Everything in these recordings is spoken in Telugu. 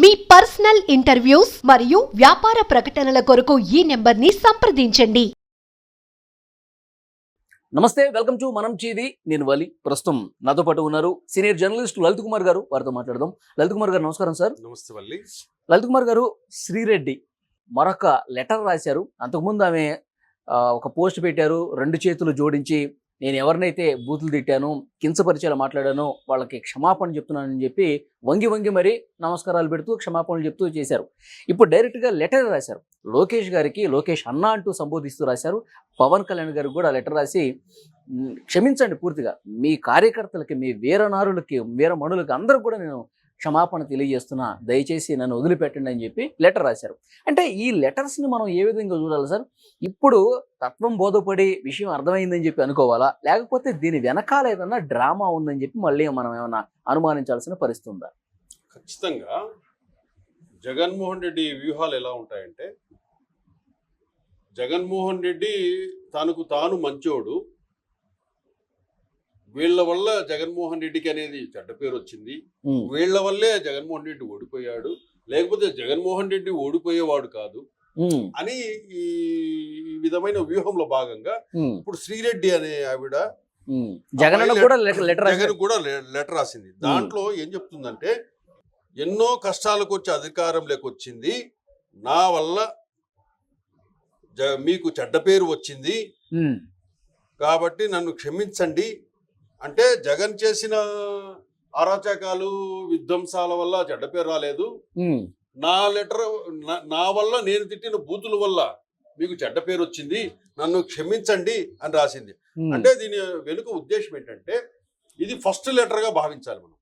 మీ పర్సనల్ ఇంటర్వ్యూస్ మరియు వ్యాపార ప్రకటనల కొరకు ఈ నెంబర్ని సంప్రదించండి. నమస్తే వెల్కమ్ టు మనం చీది నేను వలి ప్రస్తుతం నాతో పాటు ఉన్నారు సీనియర్ జర్నలిస్ట్ లలిత్ కుమార్ గారు. వారితో మాట్లాడదాం. లలిత్ కుమార్ గారు నమస్కారం సార్. నమస్తే వల్లి. లలిత్ కుమార్ గారు శ్రీరెడ్డి మరొక లెటర్ రాశారు. అంతకుముందు ఆమె ఆ, ఒక పోస్ట్ పెట్టారు. రెండు చేతులు జోడించి నేను ఎవరినైతే బూతులు తిట్టాను కించపరిచేలా మాట్లాడానో వాళ్ళకి క్షమాపణ చెప్తున్నానని చెప్పి వంగి వంగి మరి నమస్కారాలు పెడుతూ క్షమాపణలు చెప్తూ చేశారు. ఇప్పుడు డైరెక్ట్గా లెటర్ రాశారు. లోకేష్ గారికి లోకేష్ అన్న అంటూ సంబోధిస్తూ రాశారు. పవన్ కళ్యాణ్ గారికి కూడా లెటర్ రాసి క్షమించండి పూర్తిగా. మీ కార్యకర్తలకి మీ వీరనారులకి వీరమణులకి అందరూ కూడా నేను క్షమాపణ తెలియజేస్తున్నా దయచేసి నన్ను వదిలిపెట్టండి అని చెప్పి లెటర్ రాశారు. అంటే ఈ లెటర్స్ని మనం ఏ విధంగా చూడాలి సార్? ఇప్పుడు తత్వం బోధపడి విషయం అర్థమైందని చెప్పి అనుకోవాలా? లేకపోతే దీని వెనకాల ఏదన్నా డ్రామా ఉందని చెప్పి మళ్ళీ మనం ఏమైనా అనుమానించాల్సిన పరిస్థితి ఉందా? ఖచ్చితంగా జగన్మోహన్ రెడ్డి వ్యూహాలు ఎలా ఉంటాయంటే జగన్మోహన్ రెడ్డి తనకు తాను మంచోడు వీళ్ళ వల్ల జగన్మోహన్ రెడ్డికి అనేది చెడ్డ పేరు వచ్చింది. వీళ్ళ వల్లే జగన్మోహన్ రెడ్డి ఓడిపోయాడు. లేకపోతే జగన్మోహన్ రెడ్డి ఓడిపోయేవాడు కాదు అని ఈ విధమైన వ్యూహంలో భాగంగా ఇప్పుడు శ్రీరెడ్డి అనే ఆవిడ. జగన్ కూడా లెటర్ జగన్ కూడా లెటర్ రాసింది. దాంట్లో ఏం చెప్తుందంటే ఎన్నో కష్టాలకు వచ్చి అధికారంలోకి వచ్చింది. నా వల్ల మీకు చెడ్డ పేరు వచ్చింది. కాబట్టి నన్ను క్షమించండి. అంటే జగన్ చేసిన అరాచకాలు విధ్వంసాల వల్ల చెడ్డ పేరు రాలేదు. నా లెటర్ నా- వల్ల నేను తిట్టిన బూతుల వల్ల మీకు చెడ్డ పేరు వచ్చింది నన్ను క్షమించండి అని రాసింది. అంటే దీని వెనుక ఉద్దేశం ఏంటంటే ఇది ఫస్ట్ లెటర్గా భావించాలి మనం.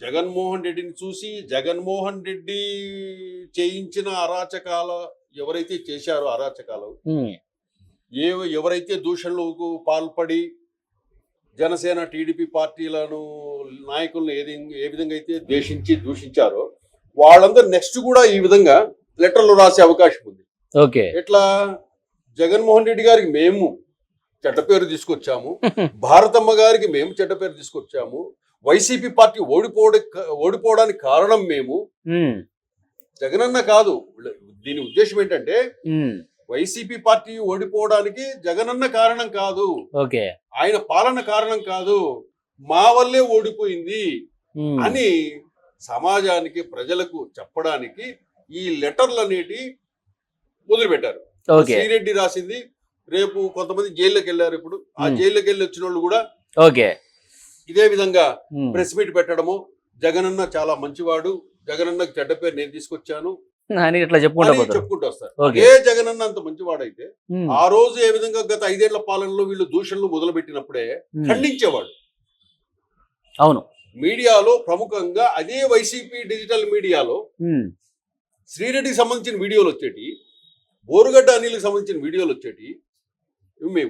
జగన్మోహన్ రెడ్డిని చూసి జగన్మోహన్ రెడ్డి చేయించిన అరాచకాల ఎవరైతే చేశారో అరాచకాలు ఏ ఎవరైతే దూషణలకు పాల్పడి జనసేన టీడీపీ పార్టీలను నాయకులను ఏది ఏ విధంగా అయితే ద్వేషించి దూషించారో వాళ్ళందరూ నెక్స్ట్ కూడా ఈ విధంగా లెటర్లు రాసే అవకాశం ఉంది. ఓకే. ఎట్లా? జగన్మోహన్ రెడ్డి గారికి మేము చెడ్డ పేరు తీసుకొచ్చాము. భారతమ్మ గారికి మేము చెడ్డ పేరు తీసుకొచ్చాము. వైసీపీ పార్టీ ఓడిపోవడ ఓడిపోవడానికి కారణం మేము. జగనన్న కాదు. దీని ఉద్దేశం ఏంటంటే వైసీపీ పార్టీ ఓడిపోవడానికి జగనన్న కారణం కాదు. ఓకే. ఆయన పాలన కారణం కాదు. మా వల్లే ఓడిపోయింది అని సమాజానికి ప్రజలకు చెప్పడానికి ఈ లెటర్లు అనేటి మొదలుపెట్టారు శ్రీరెడ్డి రాసింది రేపు కొంతమంది జైల్లోకి వెళ్ళారు ఇప్పుడు. ఆ. జైల్లోకి వెళ్ళి వచ్చిన వాళ్ళు కూడా ఓకే. ఇదే విధంగా ప్రెస్ మీట్ పెట్టడము. జగనన్న చాలా మంచివాడు. జగనన్నకు చెడ్డ పేరు నేను తీసుకొచ్చాను. అని ఇట్లా చెప్పుకుంటా చెప్పుకుంటూ వస్తారు. ఏ జగనన్న అంత మంచివాడైతే ఆ రోజు ఏ విధంగా గత ఐదేళ్ళ పాలనలో వీళ్ళు దూషణలు మొదలు పెట్టినప్పుడే ఖండించేవాడు అవును. మీడియాలో ప్రముఖంగా అదే వైసీపీ డిజిటల్ మీడియాలో శ్రీరెడ్డికి సంబంధించిన వీడియోలు వచ్చేటి బోరుగడ్డ అనిల్కి సంబంధించిన వీడియోలు వచ్చేటి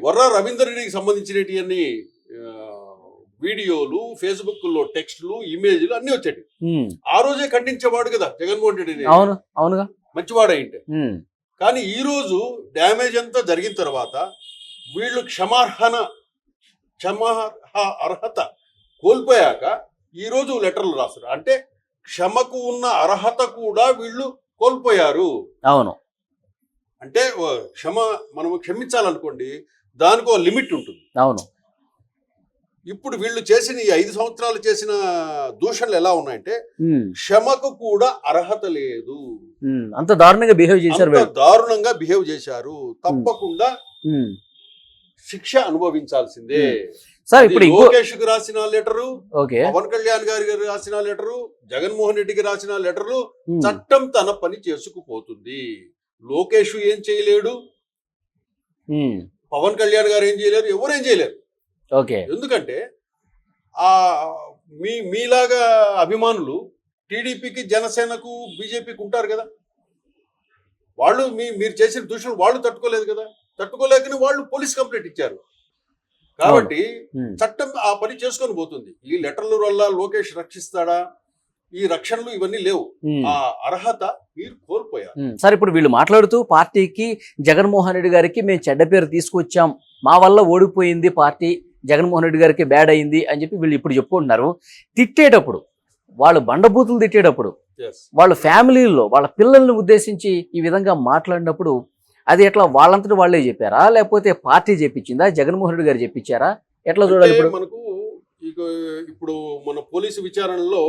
వర్ర రవీందర్ రెడ్డికి సంబంధించినవి అన్ని వీడియోలు ఫేస్బుక్లో టెక్స్ట్లు ఇమేజ్లు అన్ని వచ్చేటి ఉమ్, ఆ రోజే ఖండించేవాడు కదా జగన్మోహన్ రెడ్డిని అవును అవునుగా. మంచివాడు అయింటే కానీ ఈ రోజు డ్యామేజ్ అంతా జరిగిన తర్వాత వీళ్ళు క్షమార్హన క్షమార్హ అర్హత కోల్పోయాక ఈ రోజు లెటర్లు రాస్తారు అంటే క్షమకు ఉన్న అర్హత కూడా వీళ్ళు కోల్పోయారు. అవును. అంటే క్షమ మనము క్షమించాలనుకోండి దానికి ఒక లిమిట్ ఉంటుంది. అవును. ఇప్పుడు వీళ్ళు చేసిన ఈ ఐదు సంవత్సరాలు చేసిన దూషణలు ఎలా ఉన్నాయంటే క్షమకు కూడా అర్హత లేదు. అంత దారుణంగా బిహేవ్ చేశారు దారుణంగా బిహేవ్ చేశారు. తప్పకుండా. శిక్ష అనుభవించాల్సిందే. సార్ ఇప్పుడు లోకేష్కి రాసిన లెటరు పవన్ కళ్యాణ్ గారికి రాసిన లెటరు జగన్మోహన్ రెడ్డికి రాసిన లెటర్లు చట్టం తన పని చేసుకుపోతుంది. లోకేష్ ఏం చేయలేడు. పవన్ కళ్యాణ్ గారు ఏం చేయలేరు ఎవరు ఏం చేయలేరు. ఓకే. ఎందుకంటే ఆ మీ మీలాగా అభిమానులు టీడీపీకి జనసేనకు బీజేపీకి ఉంటారు కదా. వాళ్ళు మీ మీరు చేసిన దూషణలు వాళ్ళు తట్టుకోలేదు కదా. తట్టుకోలేకని వాళ్ళు పోలీస్ కంప్లైంట్ ఇచ్చారు. కాబట్టి చట్టం ఆ పని చేసుకొని పోతుంది. ఈ లెటర్ల వల్ల లోకేష్ రక్షిస్తాడా? ఈ రక్షణలు ఇవన్నీ లేవు. ఆ అర్హత మీరు కోల్పోయారు. సార్ ఇప్పుడు వీళ్ళు మాట్లాడుతూ పార్టీకి జగన్మోహన్ రెడ్డి గారికి మేము చెడ్డ పేరు తీసుకొచ్చాం. మా వల్ల ఓడిపోయింది పార్టీ. జగన్మోహన్ రెడ్డి గారికి బ్యాడ్ అయింది అని చెప్పి వీళ్ళు ఇప్పుడు చెప్పుకుంటున్నారు. తిట్టేటప్పుడు వాళ్ళు బండబూతులు తిట్టేటప్పుడు. వాళ్ళ ఫ్యామిలీల్లో వాళ్ళ పిల్లల్ని ఉద్దేశించి ఈ విధంగా మాట్లాడినప్పుడు అది ఎట్లా వాళ్ళంతటి వాళ్ళే చెప్పారా? లేకపోతే పార్టీ చెప్పించిందా? జగన్మోహన్ రెడ్డి గారు చెప్పించారా? ఎట్లా చూడాలి ఇప్పుడు? మనకు ఇప్పుడు మన పోలీసు విచారణలో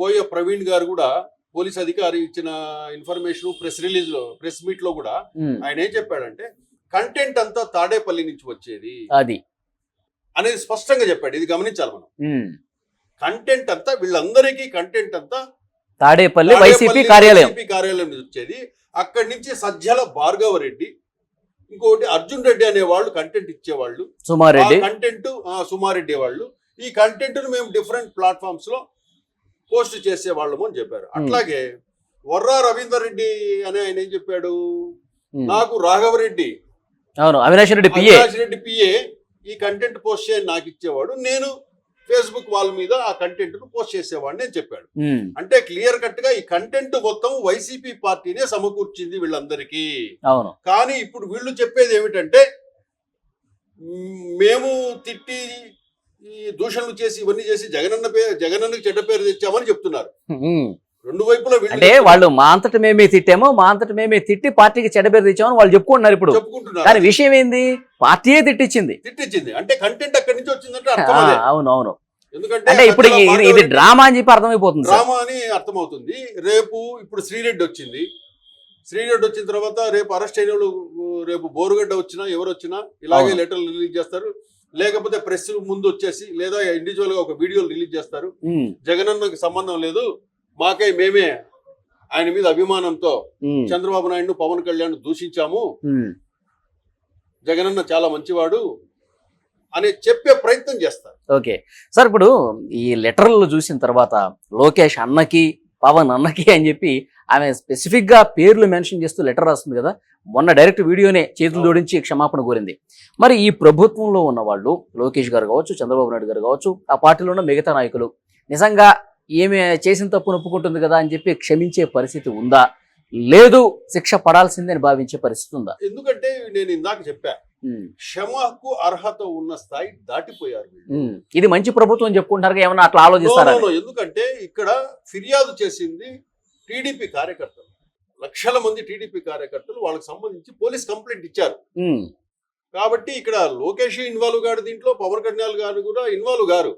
కోయ ప్రవీణ్ గారు కూడా పోలీస్ అధికారి ఇచ్చిన ఇన్ఫర్మేషన్ ప్రెస్ రిలీజ్లో ప్రెస్ మీట్లో కూడా ఆయన ఏం చెప్పాడంటే కంటెంట్ అంతా తాడేపల్లి నుంచి వచ్చేది. అది. అనేది స్పష్టంగా చెప్పాడు. ఇది గమనించాలి మనం. కంటెంట్ అంతా వీళ్ళందరికీ కంటెంట్ అంతా తాడేపల్లి వైసీపీ కార్యాలయం. వైసీపీ కార్యాలయం నుంచి వచ్చేది. అక్కడి నుంచి సజ్జల భార్గవ రెడ్డి ఇంకోటి అర్జున్ రెడ్డి అనే వాళ్ళు కంటెంట్ ఇచ్చేవాళ్ళు. సుమారెడ్డి కంటెంట్ సుమారెడ్డి వాళ్ళు. ఈ కంటెంట్ను మేము డిఫరెంట్ ప్లాట్ఫామ్స్లో పోస్ట్ చేసే వాళ్ళము అని చెప్పారు. అట్లాగే వర్రా రవీందర్ రెడ్డి అనే ఆయన ఏం చెప్పాడు? నాకు రాఘవరెడ్డి అవును అవినాష్ రెడ్డి పిఏ అవినాష్ రెడ్డి పిఏ ఈ కంటెంట్ పోస్ట్ చేయని నాకు ఇచ్చేవాడు. నేను ఫేస్బుక్ వాళ్ళ మీద ఆ కంటెంట్ను పోస్ట్ చేసేవాడిని అని చెప్పాడు. అంటే క్లియర్ కట్గా ఈ కంటెంట్ మొత్తం వైసీపీ పార్టీనే సమకూర్చింది వీళ్ళందరికీ. కానీ ఇప్పుడు వీళ్ళు చెప్పేది ఏమిటంటే మేము తిట్టి ఈ దూషణలు చేసి ఇవన్నీ చేసి జగనన్న పేరు జగనన్నకి చెడ్డ పేరు తెచ్చామని చెప్తున్నారు. వైపులా అంటే వాళ్ళు మా అంతటి మేమే తిట్టామో మా అంతటి మేమే తిట్టి పార్టీకి చెడ్డబేరు తెచ్చామని వాళ్ళు చెప్పుకుంటున్నారు ఇప్పుడు. చెప్పుకుంటున్నారు. కానీ విషయం ఏంది? పార్టీయే తిట్టించింది తిట్టించింది అంటే కంటెంట్ అక్కడి నుంచి వచ్చిందంటే అర్థం ఆ, అదే అవును అవును ఎందుకంటే అంటే ఇప్పుడు ఇది- డ్రామా అని చెప్పి అర్థమైపోతుంది డ్రామా అని అర్థమవుతుంది. రేపు ఇప్పుడు శ్రీరెడ్డి వచ్చింది. శ్రీరెడ్డి వచ్చిన తర్వాత రేపు అరెస్ట్ అయిన రేపు బోరుగడ్డ వచ్చినా ఎవరు వచ్చినా ఇలాగే. లెటర్లు రిలీజ్ చేస్తారు. లేకపోతే ప్రెస్ ముందు వచ్చేసి లేదా ఇండివిజువల్గా ఒక వీడియోలు రిలీజ్ చేస్తారు. జగనన్నకి సంబంధం లేదు. మాకే మేమే ఆయన మీద అభిమానంతో చంద్రబాబు నాయుడు పవన్ కళ్యాణ్ దూషించాము. జగనన్న చాలా మంచివాడు అని చెప్పే ప్రయత్నం చేస్తారు. ఓకే. సార్ ఇప్పుడు ఈ లెటర్లు చూసిన తర్వాత లోకేష్ అన్నకి పవన్ అన్నకి అని చెప్పి ఆమె స్పెసిఫిక్గా పేర్లు మెన్షన్ చేస్తూ లెటర్ రాస్తుంది కదా. మొన్న డైరెక్ట్ వీడియోనే చేతులు జోడించి క్షమాపణ కోరింది. మరి ఈ ప్రభుత్వంలో ఉన్న వాళ్ళు లోకేష్ గారు కావచ్చు చంద్రబాబు నాయుడు గారు కావచ్చు ఆ పార్టీలో ఉన్న మిగతా నాయకులు నిజంగా ఏమి చేసిన తప్పు ఒప్పుకుంటుంది కదా అని చెప్పి క్షమించే పరిస్థితి ఉందా? లేదు శిక్ష పడాల్సిందని భావించే పరిస్థితి ఉందా? ఎందుకంటే నేను ఇందాక చెప్పా క్షమకు అర్హత ఉన్న స్థాయి దాటిపోయారు. ఇది మంచి ప్రభుత్వం చెప్పుకుంటారు ఏమన్నా అట్లా ఆలోచిస్తారా. ఎందుకంటే ఇక్కడ ఫిర్యాదు చేసింది టీడీపీ కార్యకర్తలు. లక్షల మంది టీడీపీ కార్యకర్తలు వాళ్ళకి సంబంధించి పోలీస్ కంప్లైంట్ ఇచ్చారు. కాబట్టి ఇక్కడ లోకేష్ ఇన్వాల్వ్ గారు దీంట్లో పవన్ కళ్యాణ్ గారు కూడా ఇన్వాల్వ్ గారు.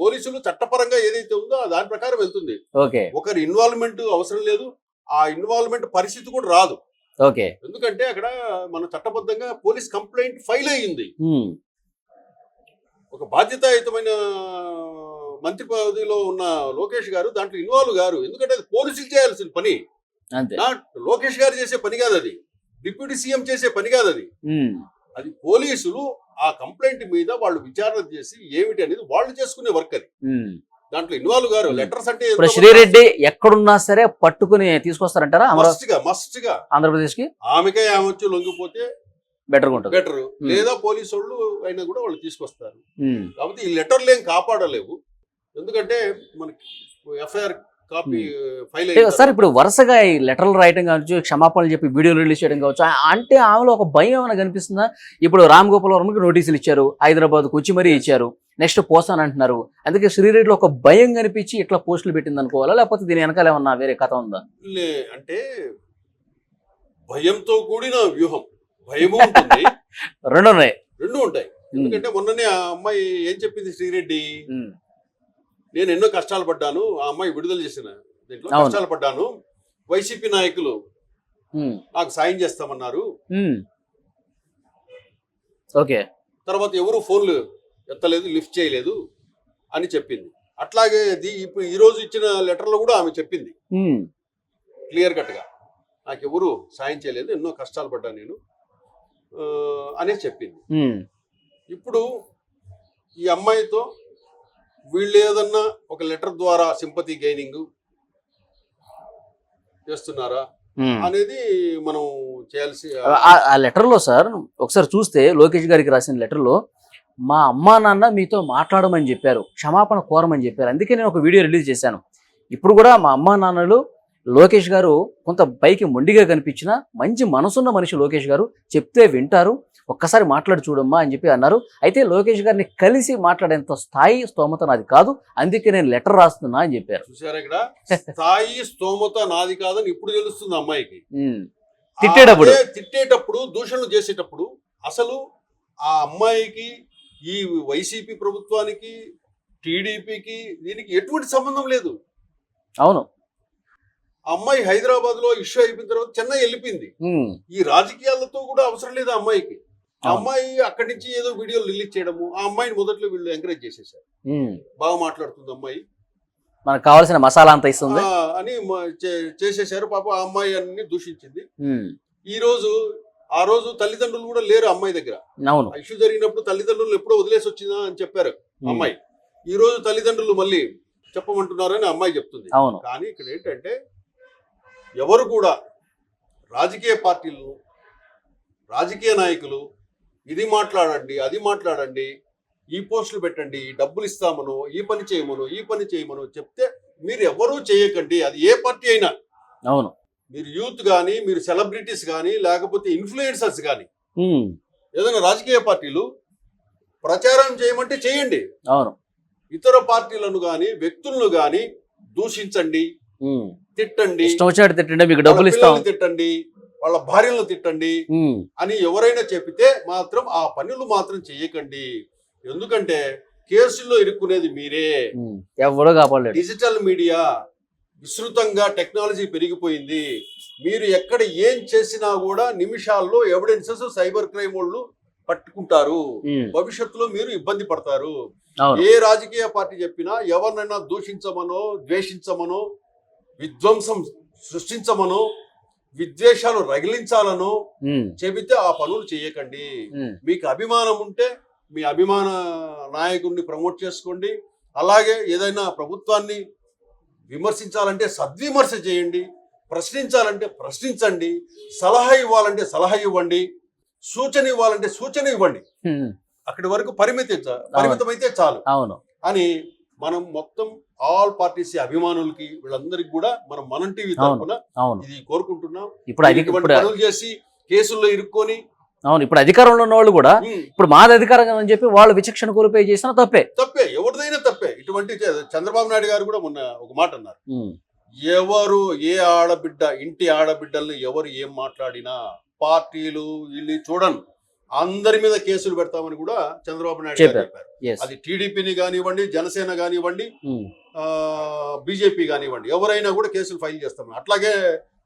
పోలీసులు చట్టపరంగా ఏదైతే ఉందో దాని ప్రకారం వెళ్తుంది. ఒకరి ఇన్వాల్వ్మెంట్ అవసరం లేదు ఆ ఇన్వాల్వ్మెంట్ పరిస్థితి కూడా రాదు. ఓకే. ఎందుకంటే అక్కడ మన చట్టబద్ధంగా పోలీస్ కంప్లైంట్ ఫైల్ అయ్యింది. ఒక బాధ్యతాయుతమైన మంత్రి పదవిలో ఉన్న లోకేష్ గారు దాంట్లో ఇన్వాల్వ్ గారు. ఎందుకంటే అది పోలీసులు చేయాల్సిన పని. లోకేష్ గారు చేసే పని కాదు అది. డిప్యూటీ సీఎం చేసే పని కాదు అది. అది పోలీసులు ఆ కంప్లైంట్ మీద వాళ్ళు విచారణ చేసి ఏమిటి అనేది వాళ్ళు చేసుకునే వర్క్ అది. దాంట్లో ఇన్వాల్వ్ గారు. లెటర్స్ అంటే ఇప్పుడు శ్రీరెడ్డి ఎక్కడున్నా సరే పట్టుకుని తీసుకొస్తారంటారా? మస్ట్గా మస్ట్గా ఆంధ్రప్రదేశ్కి ఆమెకే ఆమెచ్చు లొంగిపోతే బెటర్ ఉంటుంది. బెటర్. లేదా పోలీసు వాళ్ళు అయినా కూడా వాళ్ళు తీసుకొస్తారు. కాబట్టి ఈ లెటర్లు ఏం కాపాడలేవు. ఎందుకంటే మనకి ఎఫ్ఐఆర్ కాపీ ఫైల్ అంటే సార్ ఇప్పుడు వరుసగా ఈ లెటర్లు రాయటం కావచ్చు క్షమాపణలు చెప్పి వీడియోలు రిలీజ్ చేయడం కావచ్చు అంటే ఆమెలో ఒక భయం ఏమైనా కనిపిస్తుందా? ఇప్పుడు రామ్ గోపాల్ వర్మకి నోటీసులు ఇచ్చారు హైదరాబాద్ వచ్చి మరీ ఇచ్చారు నెక్స్ట్ పోస్తాను అంటున్నారు. అందుకే శ్రీరెడ్డిలో ఒక భయం కనిపించి ఇట్లా పోస్టులు పెట్టింది అనుకోవాలా? లేకపోతే దీని వెనకాల ఏమన్నా వేరే కథ ఉందా? లే- అంటే భయంతో కూడిన వ్యూహం భయము ఉంటుంది. రెండు ఉన్నాయి. రెండు ఉంటాయి. ఎందుకంటే మొన్ననే ఆ అమ్మాయి ఏం చెప్పింది శ్రీరెడ్డి? నేను ఎన్నో కష్టాలు పడ్డాను ఆ అమ్మాయి విడుదల చేసిన దీంట్లో. కష్టాలు పడ్డాను. వైసీపీ నాయకులు నాకు సాయం చేస్తామన్నారు. ఓకే. తర్వాత ఎవరు ఫోన్లు ఎత్తలేదు లిఫ్ట్ చేయలేదు అని చెప్పింది. అట్లాగే ఇప్పుడు ఈ రోజు ఇచ్చిన లెటర్లో కూడా ఆమె చెప్పింది. క్లియర్ కట్గా. నాకు ఎవరు సాయం చేయలేదు ఎన్నో కష్టాలు పడ్డాను నేను ఆ, అనేసి చెప్పింది. ఇప్పుడు ఈ అమ్మాయితో వీళ్ళు ఏదన్నా ఒక లెటర్ ద్వారా సింపతి గెయినింగ్ చేస్తున్నారా. అనేది మనం చేయాల్సి ఆ- ఆ లెటర్లో సార్ ఒకసారి చూస్తే లోకేష్ గారికి రాసిన లెటర్లో మా అమ్మా నాన్న మీతో మాట్లాడమని చెప్పారు క్షమాపణ కోరమని చెప్పారు అందుకే నేను ఒక వీడియో రిలీజ్ చేశాను ఇప్పుడు కూడా మా అమ్మా నాన్నలు లోకేష్ గారు కొంత పైకి మొండిగా కనిపించిన మంచి మనసున్న మనిషి లోకేష్ గారు చెప్తే వింటారు ఒక్కసారి మాట్లాడి చూడమ్మా అని చెప్పి అన్నారు అయితే లోకేష్ గారిని కలిసి మాట్లాడేంత స్థాయి స్తోమత నాది కాదు అందుకే నేను లెటర్ రాస్తున్నా అని చెప్పారు చూసారా ఇక్కడ స్థాయి స్తోమత నాది కాదని ఇప్పుడు తెలుస్తుంది అమ్మాయికి. తిట్టేటప్పుడు. తిట్టేటప్పుడు దూషణలు చేసేటప్పుడు అసలు ఆ అమ్మాయికి ఈ వైసీపీ ప్రభుత్వానికి టీడీపీకి దీనికి ఎటువంటి సంబంధం లేదు అవును ఆ అమ్మాయి హైదరాబాద్లో ఇష్యూ అయిపోయిన తర్వాత చెన్నై వెళ్ళిపోయింది. ఈ రాజకీయాలతో కూడా అవసరం లేదు అమ్మాయికి. అమ్మాయి అక్కడి నుంచి ఏదో వీడియోలు రిలీజ్ చేయడము ఆ అమ్మాయిని మొదట్లో వీళ్ళు ఎంకరేజ్ చేసేసారు. బాగా మాట్లాడుతుంది అమ్మాయి. మనకు కావాల్సిన మసాలా అంతా ఇస్తుంది. అని చేసేసారు పాప ఆ అమ్మాయి అన్ని దూషించింది. ఈ రోజు ఆ రోజు తల్లిదండ్రులు కూడా లేరు అమ్మాయి దగ్గర. అవును. ఇష్యూ జరిగినప్పుడు తల్లిదండ్రులు ఎప్పుడో వదిలేసి వచ్చిందా అని చెప్పారు. అమ్మాయి. ఈ రోజు తల్లిదండ్రులు మళ్ళీ చెప్పమంటున్నారని అమ్మాయి చెప్తుంది. అవును. కానీ ఇక్కడ ఏంటంటే ఎవరు కూడా రాజకీయ పార్టీలు రాజకీయ నాయకులు ఇది మాట్లాడండి అది మాట్లాడండి ఈ పోస్టులు పెట్టండి ఈ డబ్బులు ఇస్తామను ఈ పని చేయమను ఈ పని చేయమను చెప్తే మీరు ఎవరూ చేయకండి అది ఏ పార్టీ అయినా. అవును. మీరు యూత్ కానీ మీరు సెలబ్రిటీస్ కానీ లేకపోతే ఇన్ఫ్లుయెన్సర్స్ కానీ. ఏదైనా రాజకీయ పార్టీలు ప్రచారం చేయమంటే చేయండి. అవును. ఇతర పార్టీలను కానీ వ్యక్తులను కానీ దూషించండి. తిట్టండి. తిట్టండి మీకు డబ్బులు ఇస్తాం. తిట్టండి. వాళ్ళ భార్యలను తిట్టండి. అని ఎవరైనా చెప్పితే మాత్రం ఆ పనులు మాత్రం చేయకండి ఎందుకంటే కేసుల్లో ఇరుక్కునేది మీరే. ఉమ్. ఎవడో కాపాడలేడు. డిజిటల్ మీడియా విస్తృతంగా టెక్నాలజీ పెరిగిపోయింది. మీరు ఎక్కడ ఏం చేసినా కూడా నిమిషాల్లో ఎవిడెన్సెస్ సైబర్ క్రైమ్ వాళ్ళు పట్టుకుంటారు. భవిష్యత్తులో మీరు ఇబ్బంది పడతారు. ఏ రాజకీయ పార్టీ చెప్పినా ఎవరినైనా దూషించమనో ద్వేషించమనో విధ్వంసం సృష్టించమనో విద్వేషాలు రగిలించాలనో. చెబితే ఆ పనులు చేయకండి. మీకు అభిమానం ఉంటే మీ అభిమాన నాయకుడిని ప్రమోట్ చేసుకోండి. అలాగే ఏదైనా ప్రభుత్వాన్ని విమర్శించాలంటే సద్విమర్శ చేయండి. ప్రశ్నించాలంటే ప్రశ్నించండి. సలహా ఇవ్వాలంటే సలహా ఇవ్వండి. సూచన ఇవ్వాలంటే సూచన ఇవ్వండి. అక్కడి వరకు పరిమితి చా- పరిమితమైతే చాలు. అవును. అని మనం మొత్తం ఆల్ పార్టీస్ అభిమానులకి వీళ్ళందరికీ కూడా మనం మనం టీవీ తరఫున ఇది కోరుకుంటున్నాం. ఇప్పుడు పనులు చేసి కేసుల్లో ఇరుక్కొని అవును ఇప్పుడు అధికారంలో ఉన్న వాళ్ళు కూడా ఇప్పుడు మాది అధికారం అని చెప్పి వాళ్ళు విచక్షణ కోల్పోయి చేసిన తప్పే. తప్పే ఎవరిదైనా తప్పే. ఇటువంటి చంద్రబాబు నాయుడు గారు కూడా మొన్న ఒక మాట అన్నారు. ఎవరు ఏ ఆడబిడ్డ ఇంటి ఆడబిడ్డల్ని ఎవరు ఏం మాట్లాడినా పార్టీలు వీళ్ళు చూడను. అందరి మీద కేసులు పెడతామని కూడా చంద్రబాబు నాయుడు గారు చెప్పారు. అది టీడీపీని కానివ్వండి జనసేన కానివ్వండి ఉమ్. బీజేపీ కానివ్వండి ఎవరైనా కూడా కేసులు ఫైల్ చేస్తాం అట్లాగే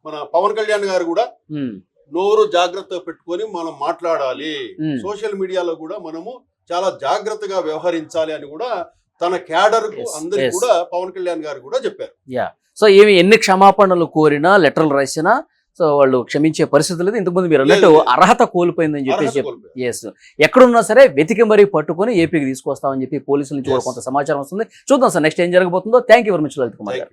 మన పవన్ కళ్యాణ్ గారు కూడా ఉమ్. నోరు జాగ్రత్తగా పెట్టుకొని మనం మాట్లాడాలి ఉమ్. సోషల్ మీడియాలో కూడా మనము చాలా జాగ్రత్తగా వ్యవహరించాలి అని కూడా తన క్యాడర్కు అందరికి yes. కూడా పవన్ కళ్యాణ్ గారు కూడా చెప్పారు సో ఏమి ఎన్ని క్షమాపణలు కోరినా లెటర్లు రాసినా సో వాళ్ళు క్షమించే పరిస్థితి లేదు ఇంతకుముందు మీరు అన్నట్టు. అర్హత కోల్పోయిందని చెప్పేసి. ఎస్ ఎక్కడున్నా సరే వెతికి మరీ పట్టుకొని ఏపీకి తీసుకొస్తామని చెప్పి పోలీసుల నుంచి కూడా. కొంత సమాచారం వస్తుంది చూద్దాం సార్ నెక్స్ట్ ఏం జరగబోతుందో thank you very much Lalit Kumar garu.